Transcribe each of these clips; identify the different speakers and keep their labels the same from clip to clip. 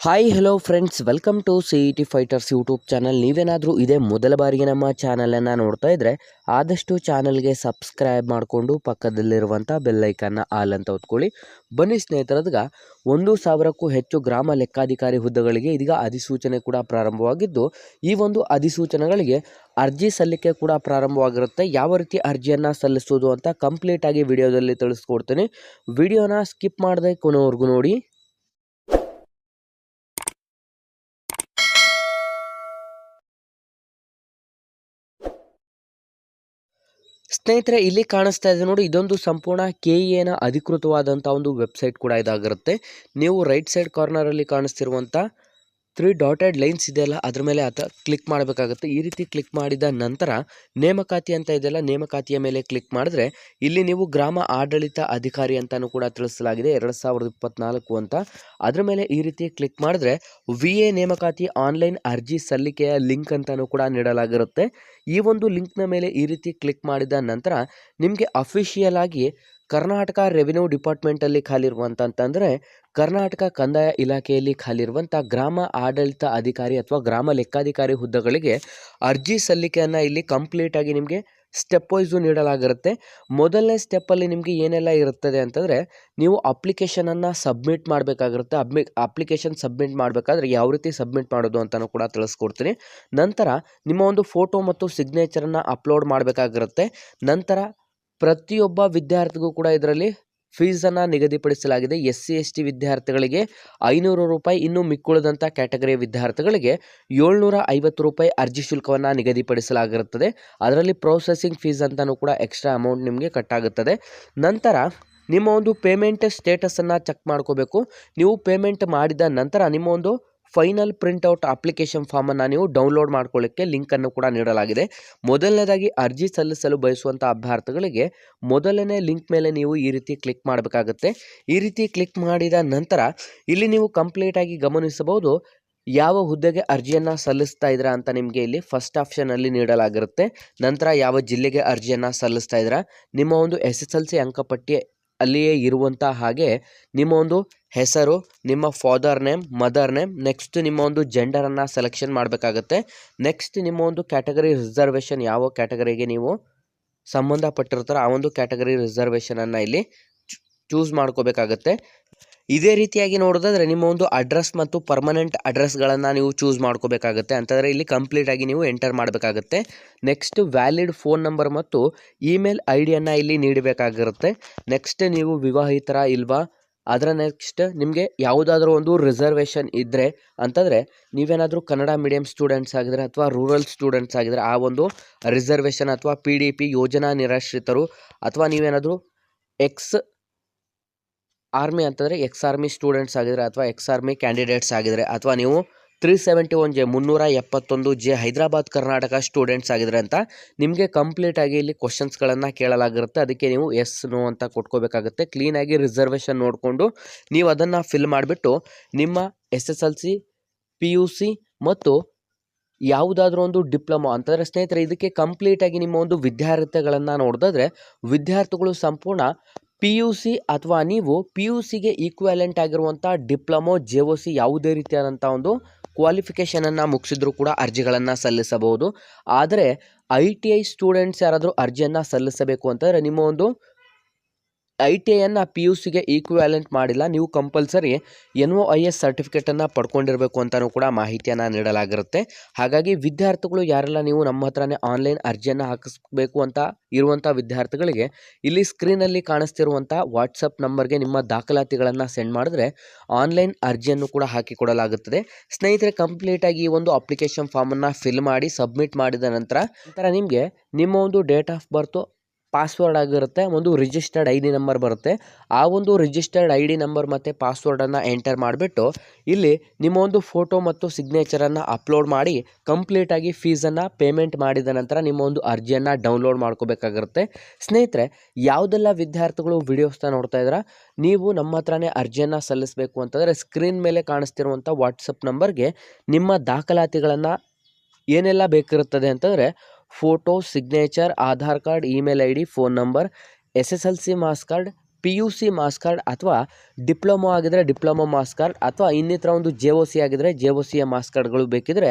Speaker 1: Hi hello friends welcome to C E T fighters YouTube channel ನೀವೇನಾದರೂ ಇದೇ ಮೊದಲ ಬಾರಿಗೆ ನಮ್ಮ ಚಾನಲನ್ನು ನೋಡ್ತಾ ಇದ್ದರೆ ಆದಷ್ಟು ಚಾನಲ್ಗೆ ಸಬ್ಸ್ಕ್ರೈಬ್ ಮಾಡಿಕೊಂಡು ಪಕ್ಕದಲ್ಲಿರುವಂಥ ಬೆಲ್ಲೈಕನ್ನ ಆಲ್ ಅಂತ ಹೊತ್ಕೊಳ್ಳಿ ಬನ್ನಿ ಸ್ನೇಹಿತರದ್ಗ, ಒಂದು ಸಾವಿರಕ್ಕೂ ಹೆಚ್ಚು ಗ್ರಾಮ ಲೆಕ್ಕಾಧಿಕಾರಿ ಹುದ್ದೆಗಳಿಗೆ ಇದೀಗ ಅಧಿಸೂಚನೆ ಕೂಡ ಪ್ರಾರಂಭವಾಗಿದ್ದು, ಈ ಒಂದು ಅಧಿಸೂಚನೆಗಳಿಗೆ ಅರ್ಜಿ ಸಲ್ಲಿಕೆ ಕೂಡ ಪ್ರಾರಂಭವಾಗಿರುತ್ತೆ. ಯಾವ ರೀತಿ ಅರ್ಜಿಯನ್ನು ಸಲ್ಲಿಸೋದು ಅಂತ ಕಂಪ್ಲೀಟಾಗಿ ವಿಡಿಯೋದಲ್ಲಿ ತಿಳಿಸ್ಕೊಡ್ತೀನಿ. ವಿಡಿಯೋನ ಸ್ಕಿಪ್ ಮಾಡದೆ ಕೊನೆವರೆಗೂ ನೋಡಿ. ಸ್ನೇಹಿತರೆ, ಇಲ್ಲಿ ಕಾಣಿಸ್ತಾ ಇದೆ ನೋಡಿ, ಇದೊಂದು ಸಂಪೂರ್ಣ ಕೆ ಎನ ಅಧಿಕೃತವಾದಂಥ ಒಂದು ವೆಬ್ಸೈಟ್ ಕೂಡ ಇದಾಗಿರುತ್ತೆ. ನೀವು ರೈಟ್ ಸೈಡ್ ಕಾರ್ನರಲ್ಲಿ ಕಾಣಿಸ್ತಿರುವಂಥ ತ್ರೀ ಡಾಟೆಡ್ ಲೈನ್ಸ್ ಇದೆಯಲ್ಲ, ಅದ್ರ ಮೇಲೆ ಆತ ಕ್ಲಿಕ್ ಮಾಡಬೇಕಾಗುತ್ತೆ. ಈ ರೀತಿ ಕ್ಲಿಕ್ ಮಾಡಿದ ನಂತರ ನೇಮಕಾತಿ ಅಂತ ಇದೆಯಲ್ಲ, ನೇಮಕಾತಿಯ ಮೇಲೆ ಕ್ಲಿಕ್ ಮಾಡಿದ್ರೆ ಇಲ್ಲಿ ನೀವು ಗ್ರಾಮ ಆಡಳಿತ ಅಧಿಕಾರಿ ಅಂತಲೂ ಕೂಡ ತಿಳಿಸಲಾಗಿದೆ, ಎರಡು ಅಂತ. ಅದ್ರ ಮೇಲೆ ಈ ರೀತಿ ಕ್ಲಿಕ್ ಮಾಡಿದ್ರೆ ವಿ ನೇಮಕಾತಿ ಆನ್ಲೈನ್ ಅರ್ಜಿ ಸಲ್ಲಿಕೆಯ ಲಿಂಕ್ ಅಂತಲೂ ಕೂಡ ನೀಡಲಾಗಿರುತ್ತೆ. ಈ ಒಂದು ಲಿಂಕ್ನ ಮೇಲೆ ಈ ರೀತಿ ಕ್ಲಿಕ್ ಮಾಡಿದ ನಂತರ ನಿಮಗೆ ಅಫಿಷಿಯಲ್ ಆಗಿ ಕರ್ನಾಟಕ ರೆವಿನ್ಯೂ ಡಿಪಾರ್ಟ್ಮೆಂಟಲ್ಲಿ ಖಾಲಿರುವಂತಂತಂದರೆ, ಕರ್ನಾಟಕ ಕಂದಾಯ ಇಲಾಖೆಯಲ್ಲಿ ಖಾಲಿರುವಂಥ ಗ್ರಾಮ ಆಡಳಿತ ಅಧಿಕಾರಿ ಅಥವಾ ಗ್ರಾಮ ಲೆಕ್ಕಾಧಿಕಾರಿ ಹುದ್ದೆಗಳಿಗೆ ಅರ್ಜಿ ಸಲ್ಲಿಕೆಯನ್ನು ಇಲ್ಲಿ ಕಂಪ್ಲೀಟಾಗಿ ನಿಮಗೆ ಸ್ಟೆಪ್ ವೈಸು ನೀಡಲಾಗಿರುತ್ತೆ. ಮೊದಲನೇ ಸ್ಟೆಪ್ಪಲ್ಲಿ ನಿಮಗೆ ಏನೆಲ್ಲ ಇರುತ್ತದೆ ಅಂತಂದರೆ, ನೀವು ಅಪ್ಲಿಕೇಶನನ್ನು ಸಬ್ಮಿಟ್ ಮಾಡಬೇಕಾಗಿರುತ್ತೆ. ಅಬ್ಮಿ ಅಪ್ಲಿಕೇಶನ್ ಸಬ್ಮಿಟ್ ಮಾಡಬೇಕಾದ್ರೆ ಯಾವ ರೀತಿ ಸಬ್ಮಿಟ್ ಮಾಡೋದು ಅಂತಲೂ ಕೂಡ ತಿಳಿಸ್ಕೊಡ್ತೀನಿ. ನಂತರ ನಿಮ್ಮ ಒಂದು ಫೋಟೋ ಮತ್ತು ಸಿಗ್ನೇಚರನ್ನು ಅಪ್ಲೋಡ್ ಮಾಡಬೇಕಾಗಿರುತ್ತೆ. ನಂತರ ಪ್ರತಿಯೊಬ್ಬ ವಿದ್ಯಾರ್ಥಿಗೂ ಕೂಡ ಇದರಲ್ಲಿ ಫೀಸನ್ನು ನಿಗದಿಪಡಿಸಲಾಗಿದೆ. ಎಸ್ ಸಿ ಎಸ್ ಟಿ ವಿದ್ಯಾರ್ಥಿಗಳಿಗೆ ಐನೂರು ರೂಪಾಯಿ, ಇನ್ನೂ ಮಿಕ್ಕುಳಿದಂಥ ಕ್ಯಾಟಗರಿಯ ವಿದ್ಯಾರ್ಥಿಗಳಿಗೆ ಏಳ್ನೂರ ಐವತ್ತು ರೂಪಾಯಿ ಅರ್ಜಿ ಶುಲ್ಕವನ್ನು ನಿಗದಿಪಡಿಸಲಾಗಿರುತ್ತದೆ. ಅದರಲ್ಲಿ ಪ್ರೊಸೆಸಿಂಗ್ ಫೀಸ್ ಅಂತಲೂ ಕೂಡ ಎಕ್ಸ್ಟ್ರಾ ಅಮೌಂಟ್ ನಿಮಗೆ ಕಟ್ಟಾಗುತ್ತದೆ. ನಂತರ ನಿಮ್ಮ ಒಂದು ಪೇಮೆಂಟ್ ಸ್ಟೇಟಸನ್ನು ಚೆಕ್ ಮಾಡ್ಕೋಬೇಕು. ನೀವು ಪೇಮೆಂಟ್ ಮಾಡಿದ ನಂತರ ನಿಮ್ಮ ಒಂದು ಫೈನಲ್ ಪ್ರಿಂಟ್ಔಟ್ ಅಪ್ಲಿಕೇಶನ್ ಫಾರ್ಮನ್ನು ನೀವು ಡೌನ್ಲೋಡ್ ಮಾಡ್ಕೊಳ್ಳೋಕ್ಕೆ ಲಿಂಕನ್ನು ಕೂಡ ನೀಡಲಾಗಿದೆ. ಮೊದಲನೇದಾಗಿ ಅರ್ಜಿ ಸಲ್ಲಿಸಲು ಬಯಸುವಂಥ ಅಭ್ಯರ್ಥಿಗಳಿಗೆ ಮೊದಲನೇ ಲಿಂಕ್ ಮೇಲೆ ನೀವು ಈ ರೀತಿ ಕ್ಲಿಕ್ ಮಾಡಬೇಕಾಗುತ್ತೆ. ಈ ರೀತಿ ಕ್ಲಿಕ್ ಮಾಡಿದ ನಂತರ ಇಲ್ಲಿ ನೀವು ಕಂಪ್ಲೀಟಾಗಿ ಗಮನಿಸಬಹುದು ಯಾವ ಹುದ್ದೆಗೆ ಅರ್ಜಿಯನ್ನು ಸಲ್ಲಿಸ್ತಾ ಇದ್ದೀರಾ ಅಂತ ನಿಮಗೆ ಇಲ್ಲಿ ಫಸ್ಟ್ ಆಪ್ಷನಲ್ಲಿ ನೀಡಲಾಗಿರುತ್ತೆ. ನಂತರ ಯಾವ ಜಿಲ್ಲೆಗೆ ಅರ್ಜಿಯನ್ನು ಸಲ್ಲಿಸ್ತಾ ಇದ್ದೀರಾ. ನಿಮ್ಮ ಒಂದು ಎಸ್ ಎಸ್ ಎಲ್ ಸಿ ಅಂಕಪಟ್ಟಿ ಅಲ್ಲಿಯೇ ಇರುವಂಥ ಹಾಗೆ ನಿಮ್ಮ ಒಂದು ಹೆಸರು, ನಿಮ್ಮ father name mother name next ನಿಮ್ಮ ಒಂದು ಜೆಂಡರನ್ನು ಸೆಲೆಕ್ಷನ್ ಮಾಡಬೇಕಾಗತ್ತೆ. ನೆಕ್ಸ್ಟ್ ನಿಮ್ಮ ಒಂದು ಕ್ಯಾಟಗರಿ ರಿಸರ್ವೇಷನ್ ಯಾವ ಕ್ಯಾಟಗರಿಗೆ ನೀವು ಸಂಬಂಧಪಟ್ಟಿರ್ತಾರೋ ಆ ಒಂದು ಕ್ಯಾಟಗರಿ ರಿಸರ್ವೇಷನನ್ನು ಇಲ್ಲಿ ಚೂಸ್ ಮಾಡ್ಕೋಬೇಕಾಗತ್ತೆ. ಇದೇ ರೀತಿಯಾಗಿ ನೋಡೋದಾದ್ರೆ ನಿಮ್ಮ ಒಂದು ಅಡ್ರೆಸ್ ಮತ್ತು ಪರ್ಮನೆಂಟ್ ಅಡ್ರೆಸ್ಗಳನ್ನು ನೀವು ಚೂಸ್ ಮಾಡ್ಕೋಬೇಕಾಗತ್ತೆ. ಅಂತಂದರೆ ಇಲ್ಲಿ ಕಂಪ್ಲೀಟಾಗಿ ನೀವು ಎಂಟರ್ ಮಾಡಬೇಕಾಗತ್ತೆ. ನೆಕ್ಸ್ಟ್ ವ್ಯಾಲಿಡ್ ಫೋನ್ ನಂಬರ್ ಮತ್ತು ಇಮೇಲ್ ಐ ಡಿಯನ್ನು ಇಲ್ಲಿ ನೀಡಬೇಕಾಗಿರುತ್ತೆ. ನೆಕ್ಸ್ಟ್ ನೀವು ವಿವಾಹಿತರ ಇಲ್ವಾ? ಅದರ ನೆಕ್ಸ್ಟ್ ನಿಮಗೆ ಯಾವುದಾದ್ರೂ ಒಂದು ರಿಸರ್ವೇಷನ್ ಇದ್ದರೆ ಅಂತಂದರೆ ನೀವೇನಾದರೂ ಕನ್ನಡ ಮೀಡಿಯಂ ಸ್ಟೂಡೆಂಟ್ಸ್ ಆಗಿದ್ರೆ ಅಥವಾ ರೂರಲ್ ಸ್ಟೂಡೆಂಟ್ಸ್ ಆಗಿದ್ರೆ ಆ ಒಂದು ರಿಸರ್ವೇಷನ್ ಅಥವಾ ಪಿ ಡಿ ಪಿ ಯೋಜನಾ ನಿರಾಶ್ರಿತರು ಅಥವಾ ನೀವೇನಾದರೂ ಎಕ್ಸ್ ಆರ್ಮಿ ಅಂತಂದರೆ ಎಕ್ಸ್ ಆರ್ಮಿ ಸ್ಟೂಡೆಂಟ್ಸ್ ಆಗಿದ್ರೆ ಅಥವಾ ಎಕ್ಸ್ ಆರ್ಮಿ ಕ್ಯಾಂಡಿಡೇಟ್ಸ್ ಆಗಿದ್ರೆ ಅಥವಾ ನೀವು ತ್ರೀ ಸೆವೆಂಟಿ ಒನ್ ಜೆ ಮುನ್ನೂರ ಎಪ್ಪತ್ತೊಂದು ಜೆ ಹೈದರಾಬಾದ್, ಕರ್ನಾಟಕ ಸ್ಟೂಡೆಂಟ್ಸ್ ಆಗಿದ್ರೆ ಅಂತ ನಿಮಗೆ ಕಂಪ್ಲೀಟಾಗಿ ಇಲ್ಲಿ ಕ್ವಶನ್ಸ್ಗಳನ್ನು ಕೇಳಲಾಗಿರುತ್ತೆ. ಅದಕ್ಕೆ ನೀವು ಎಸ್ ನೋ ಅಂತ ಕೊಟ್ಕೋಬೇಕಾಗುತ್ತೆ. ಕ್ಲೀನಾಗಿ ರಿಸರ್ವೇಷನ್ ನೋಡಿಕೊಂಡು ನೀವು ಅದನ್ನು ಫಿಲ್ ಮಾಡಿಬಿಟ್ಟು ನಿಮ್ಮ S S L C P U C ಮತ್ತು ಯಾವುದಾದ್ರೂ ಒಂದು ಡಿಪ್ಲೊಮಾ ಅಂತಂದರೆ ಸ್ನೇಹಿತರೆ, ಇದಕ್ಕೆ ಕಂಪ್ಲೀಟಾಗಿ ನಿಮ್ಮ ಒಂದು ವಿದ್ಯಾರ್ಥಿಗಳನ್ನು ನೋಡಿದ್ರೆ ವಿದ್ಯಾರ್ಥಿಗಳು ಸಂಪೂರ್ಣ ಪಿ ಯು ಸಿ ಅಥವಾ ನೀವು ಪಿ ಯು ಸಿಗೆ ಈಕ್ವಾಲೆಂಟ್ ಆಗಿರುವಂಥ ಡಿಪ್ಲೊಮೊ ಜೆ ಒ ಸಿ ಯಾವುದೇ ರೀತಿಯಾದಂಥ ಒಂದು ಕ್ವಾಲಿಫಿಕೇಷನನ್ನು ಮುಗಿಸಿದ್ರು ಕೂಡ ಅರ್ಜಿಗಳನ್ನು ಸಲ್ಲಿಸಬಹುದು. ಆದರೆ ಐ ಟಿ ಐ ಸ್ಟೂಡೆಂಟ್ಸ್ ಯಾರಾದರೂ ಅರ್ಜಿಯನ್ನು ಸಲ್ಲಿಸಬೇಕು ಅಂತಂದರೆ ನಿಮ್ಮ ಒಂದು ಐ ಟಿ ಐಯನ್ನು ಪಿ ಯು ಸಿಗೆ ಈಕ್ವ್ಯಾಲೆಂಟ್ ಮಾಡಿಲ್ಲ. ನೀವು compulsory N O I S ಸರ್ಟಿಫಿಕೇಟನ್ನು ಪಡ್ಕೊಂಡಿರಬೇಕು ಅಂತಲೂ ಕೂಡ ಮಾಹಿತಿಯನ್ನು ನೀಡಲಾಗಿರುತ್ತೆ. ಹಾಗಾಗಿ ವಿದ್ಯಾರ್ಥಿಗಳು ಯಾರೆಲ್ಲ ನೀವು ನಮ್ಮ ಹತ್ರನೇ ಆನ್ಲೈನ್ ಅರ್ಜಿಯನ್ನು ಹಾಕಿಸ್ಬೇಕು ಅಂತ ಇರುವಂಥ ವಿದ್ಯಾರ್ಥಿಗಳಿಗೆ ಇಲ್ಲಿ ಸ್ಕ್ರೀನಲ್ಲಿ ಕಾಣಿಸ್ತಿರುವಂಥ ವಾಟ್ಸಪ್ ನಂಬರ್ಗೆ ನಿಮ್ಮ ದಾಖಲಾತಿಗಳನ್ನು ಸೆಂಡ್ ಮಾಡಿದ್ರೆ ಆನ್ಲೈನ್ ಅರ್ಜಿಯನ್ನು ಕೂಡ ಹಾಕಿಕೊಡಲಾಗುತ್ತದೆ ಸ್ನೇಹಿತರೆ ಕಂಪ್ಲೀಟಾಗಿ ಈ ಒಂದು ಅಪ್ಲಿಕೇಶನ್ ಫಾರ್ಮನ್ನು ಫಿಲ್ ಮಾಡಿ ಸಬ್ಮಿಟ್ ಮಾಡಿದ ನಂತರ ನಂತರ ನಿಮಗೆ ನಿಮ್ಮ ಒಂದು ಡೇಟ್ ಆಫ್ ಬರ್ತು ಪಾಸ್ವರ್ಡ್ ಆಗಿರುತ್ತೆ, ಒಂದು ರಿಜಿಸ್ಟರ್ಡ್ ಐ ಡಿ ನಂಬರ್ ಬರುತ್ತೆ. ಆ ಒಂದು ರಿಜಿಸ್ಟರ್ಡ್ ಐ ಡಿ ನಂಬರ್ ಮತ್ತು ಪಾಸ್ವರ್ಡನ್ನು ಎಂಟರ್ ಮಾಡಿಬಿಟ್ಟು, ಇಲ್ಲಿ ನಿಮ್ಮ ಒಂದು ಫೋಟೋ ಮತ್ತು ಸಿಗ್ನೇಚರನ್ನು ಅಪ್ಲೋಡ್ ಮಾಡಿ ಕಂಪ್ಲೀಟಾಗಿ ಫೀಸನ್ನು ಪೇಮೆಂಟ್ ಮಾಡಿದ ನಂತರ ನಿಮ್ಮ ಒಂದು ಅರ್ಜಿಯನ್ನು ಡೌನ್ಲೋಡ್ ಮಾಡ್ಕೋಬೇಕಾಗಿರುತ್ತೆ. ಸ್ನೇಹಿತರೆ, ಯಾವುದೆಲ್ಲ ವಿದ್ಯಾರ್ಥಿಗಳು ವಿಡಿಯೋಸ್ನ ನೋಡ್ತಾ ಇದ್ದೀರಾ ನೀವು ನಮ್ಮ ಹತ್ರನೇ ಅರ್ಜಿಯನ್ನು ಸಲ್ಲಿಸಬೇಕು ಅಂತಂದರೆ ಸ್ಕ್ರೀನ್ ಮೇಲೆ ಕಾಣಿಸ್ತಿರುವಂಥ ವಾಟ್ಸಪ್ ನಂಬರ್ಗೆ ನಿಮ್ಮ ದಾಖಲಾತಿಗಳನ್ನು ಏನೆಲ್ಲ ಬೇಕಿರುತ್ತದೆ ಅಂತಂದರೆ photo, signature, Aadhaar card, email I D phone number, S S L C marks card, P U C marks card ಅಥವಾ ಡಿಪ್ಲೊಮೊ ಆಗಿದ್ರೆ ಡಿಪ್ಲೊಮೊ ಮಾಸ್ ಕಾರ್ಡ್ ಅಥವಾ ಇನ್ನಿತರ ಒಂದು ಜೆ ಒ ಸಿ ಆಗಿದ್ರೆ ಜೆ ಒ ಸಿಯ ಮಾಸ್ ಕಾರ್ಡ್ಗಳು ಬೇಕಿದ್ರೆ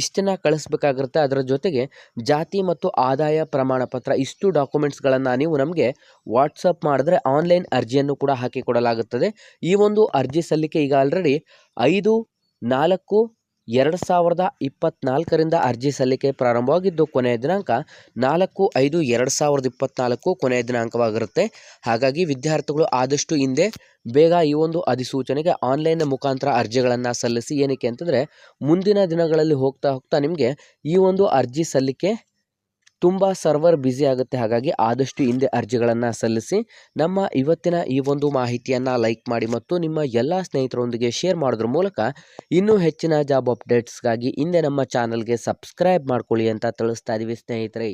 Speaker 1: ಇಷ್ಟನ್ನು ಕಳಿಸ್ಬೇಕಾಗಿರುತ್ತೆ. ಅದರ ಜೊತೆಗೆ ಜಾತಿ ಮತ್ತು ಆದಾಯ ಪ್ರಮಾಣ ಪತ್ರ ಇಷ್ಟು ಡಾಕ್ಯುಮೆಂಟ್ಸ್ಗಳನ್ನು ನೀವು ನಮಗೆ ವಾಟ್ಸಪ್ ಮಾಡಿದ್ರೆ ಆನ್ಲೈನ್ ಅರ್ಜಿಯನ್ನು ಕೂಡ ಹಾಕಿ ಕೊಡಲಾಗುತ್ತದೆ. ಈ ಒಂದು ಅರ್ಜಿ ಸಲ್ಲಿಕೆ ಈಗ ಆಲ್ರೆಡಿ ಐದು, ನಾಲ್ಕು ಎರಡು ಸಾವಿರದ ಇಪ್ಪತ್ತ್ನಾಲ್ಕರಿಂದ ಅರ್ಜಿ ಸಲ್ಲಿಕೆ ಪ್ರಾರಂಭವಾಗಿದ್ದು, ಕೊನೆಯ ದಿನಾಂಕ ನಾಲ್ಕು ಐದು ಎರಡು ಸಾವಿರದ ಇಪ್ಪತ್ತ್ನಾಲ್ಕು ಕೊನೆಯ ದಿನಾಂಕವಾಗಿರುತ್ತೆ. ಹಾಗಾಗಿ ವಿದ್ಯಾರ್ಥಿಗಳು ಆದಷ್ಟು ಹಿಂದೆ ಬೇಗ ಈ ಒಂದು ಅಧಿಸೂಚನೆಗೆ ಆನ್ಲೈನ್ ಮುಖಾಂತರ ಅರ್ಜಿಗಳನ್ನು ಸಲ್ಲಿಸಿ ಏನಕ್ಕೆ ಅಂತಂದರೆ, ಮುಂದಿನ ದಿನಗಳಲ್ಲಿ ಹೋಗ್ತಾ ಹೋಗ್ತಾ ನಿಮಗೆ ಈ ಒಂದು ಅರ್ಜಿ ಸಲ್ಲಿಕೆ ತುಂಬ ಸರ್ವರ್ ಬ್ಯುಸಿ ಆಗುತ್ತೆ. ಹಾಗಾಗಿ ಆದಷ್ಟು ಹಿಂದೆ ಅರ್ಜಿಗಳನ್ನು ಸಲ್ಲಿಸಿ ನಮ್ಮ ಇವತ್ತಿನ ಈ ಒಂದು ಮಾಹಿತಿಯನ್ನು ಲೈಕ್ ಮಾಡಿ ಮತ್ತು ನಿಮ್ಮ ಎಲ್ಲ ಸ್ನೇಹಿತರೊಂದಿಗೆ ಶೇರ್ ಮಾಡೋದ್ರ ಮೂಲಕ ಇನ್ನೂ ಹೆಚ್ಚಿನ ಜಾಬ್ ಅಪ್ಡೇಟ್ಸ್ಗಾಗಿ ಹಿಂದೆ ನಮ್ಮ ಚಾನಲ್ಗೆ ಸಬ್ಸ್ಕ್ರೈಬ್ ಮಾಡ್ಕೊಳ್ಳಿ ಅಂತ ತಿಳಿಸ್ತಾ ಇದ್ದೀವಿ ಸ್ನೇಹಿತರೆ.